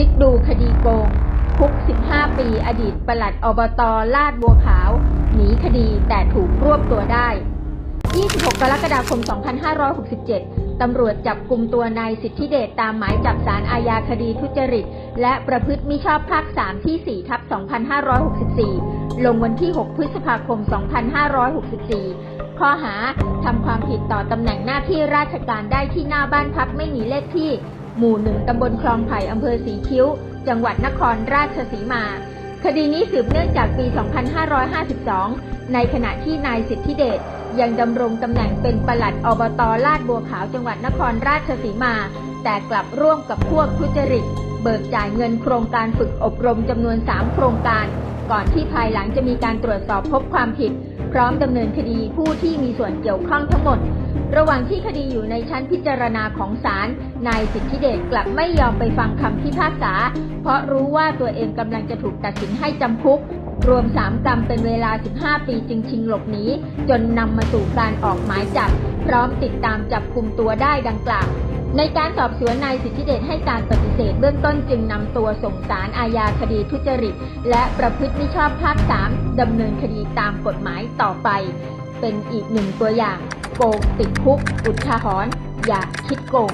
ลิกดูคดีโกง คุก 15 ปีอดีตปลัดอบตลาดบัวขาว หนีคดีแต่ถูกรวบตัวได้ 26 กรกฎาคม 2567 ตำรวจจับกลุ่มตัวนายสิทธิเดชตามหมายจับสารอาญาคดีทุจริต และประพฤติมิชอบภาค 3 ที่ 4 ทับ 2564 ลงวันที่ 6 พฤษภาคม 2564ข้อหา ทำความผิดต่อตำแหน่งหน้าที่ราชการได้ที่หน้าบ้านพักไม่มีเลขที่ หมู่หนึ่งตำบลคลองไผ่อำเภอสีคิ้ว จังหวัดนครราชสีมา คดีนี้สืบเนื่องจากปี 2552 ในขณะที่นายสิทธิเดชยังดำรงตำแหน่งเป็นปลัดอบตลาดบัวขาวจังหวัดนครราชสีมา แต่กลับร่วมกับพวกทุจริต เบิกจ่ายเงินโครงการฝึกอบรมจำนวน 3 โครงการ ก่อนที่ภายหลังจะมีการตรวจสอบพบความผิด พร้อมดำเนินคดีผู้ที่มีส่วนเกี่ยวข้องทั้งหมด ระหว่างที่คดีอยู่ในชั้นพิจารณาของศาล นายสิทธิเดชกลับไม่ยอมไปฟังคำพิพากษา เพราะรู้ว่าตัวเองกำลังจะถูกตัดสินให้จำคุก รวม 3 กรรมเป็นเวลา 15 ปีจึงชิงหลบหนีจนนำมาสู่การออกหมายจับ พร้อมติดตามจับกลุ่มตัวได้ดังกล่าวในการสอบสวนนายสิทธิเดชให้การปฏิเสธเบื้องต้นจึงนำตัวส่งสารอาญาคดีทุจริต และประพฤติมิชอบภาค3ดำเนินคดีตามกฎหมายต่อไป เป็นอีกหนึ่งตัวอย่าง โกงติดคุกอุทาหรณ์อย่าคิดโกง